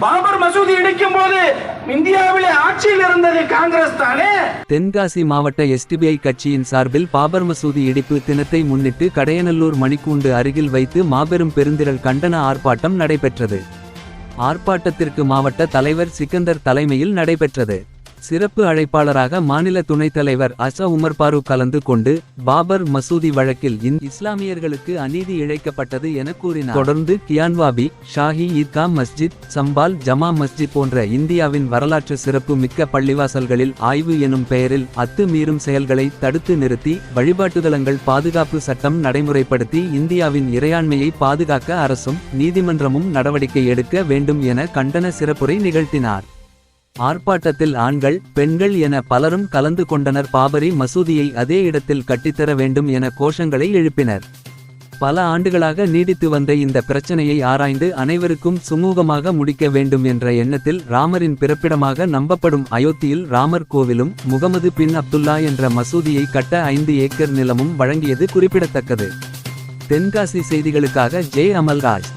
பாபர் மசூதி இடிக்கும் போது இந்தியாவிலே ஆட்சியில் இருந்தது காங்கிரஸ் தானே? தென்காசி மாவட்ட எஸ்டிபிஐ கட்சியின் சார்பில் பாபர் மசூதி இடிப்பு தினத்தை முன்னிட்டு கடையநல்லூர் மணிக்கூண்டு அருகில் வைத்து மாபெரும் பெருந்திரள் கண்டன ஆர்ப்பாட்டம் நடைபெற்றது. ஆர்ப்பாட்டத்திற்கு மாவட்ட தலைவர் சிக்கந்தர் தலைமையில் நடைபெற்றது. சிறப்பு அழைப்பாளராக மாநில துணைத் தலைவர் அச உமர் பாரூக் கலந்து கொண்டு பாபர் மசூதி வழக்கில் இந் இஸ்லாமியர்களுக்கு அநீதி இழைக்கப்பட்டது என கூறினார். தொடர்ந்து கியான்வாபி ஷாஹி ஈத்கா மஸ்ஜித் சம்பால் ஜமா மஸ்ஜித் போன்ற இந்தியாவின் வரலாற்று சிறப்பு மிக்க பள்ளிவாசல்களில் ஆய்வு எனும் பெயரில் அத்துமீறும் செயல்களை தடுத்து நிறுத்தி வழிபாட்டுதலங்கள் பாதுகாப்பு சட்டம் நடைமுறைப்படுத்தி இந்தியாவின் இறையாண்மையை பாதுகாக்க அரசும் நீதிமன்றமும் நடவடிக்கை எடுக்க வேண்டும் என கண்டன சிறப்புரை நிகழ்த்தினார். ஆர்ப்பாட்டத்தில் ஆண்கள் பெண்கள் என பலரும் கலந்து கொண்டனர். பாபரி மசூதியை அதே இடத்தில் கட்டித்தர வேண்டும் என கோஷங்களை எழுப்பினர். பல ஆண்டுகளாக நீடித்து வந்த இந்த பிரச்சனையை ஆராய்ந்து அனைவருக்கும் சுமூகமாக முடிக்க வேண்டும் என்ற எண்ணத்தில் ராமரின் பிறப்பிடமாக நம்பப்படும் அயோத்தியில் ராமர் கோவிலும் முகமது பின் அப்துல்லா என்ற மசூதியை கட்ட ஐந்து ஏக்கர் நிலமும் வழங்கியது குறிப்பிடத்தக்கது. தென்காசி செய்திகளுக்காக ஜே அமல்ராஜ்